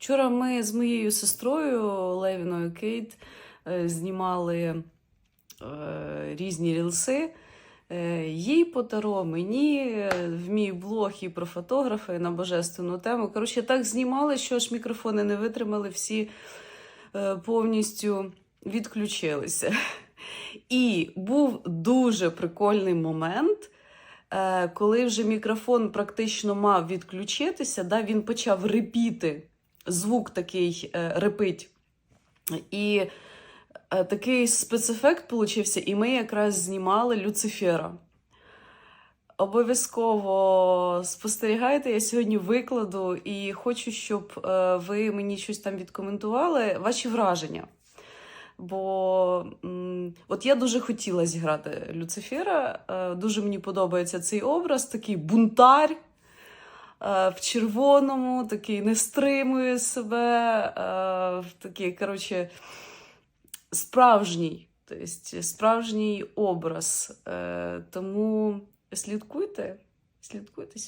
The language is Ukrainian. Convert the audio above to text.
Вчора ми з моєю сестрою Левіною Кейт е, знімали е, різні рілси. Е, Їй по таро, мені в мій блог і про фотографи на божественну тему. Коротше, так знімали, що ж мікрофони не витримали, всі повністю відключилися. І був дуже прикольний момент, коли вже мікрофон практично мав відключитися, да, він почав репіти, звук такий е, репить. І е, такий спецефект получився, і ми якраз знімали Люцифера. Обов'язково спостерігайте, я сьогодні викладу і хочу, щоб е, ви мені щось там відкоментували, ваші враження. Бо от я дуже хотіла зіграти Люцифера. Дуже мені подобається цей образ, такий бунтар е, в червоному, такий не стримує себе, е, такий, коротше, справжній, тобто справжній образ. Е, тому слідкуйте, слідкуйте.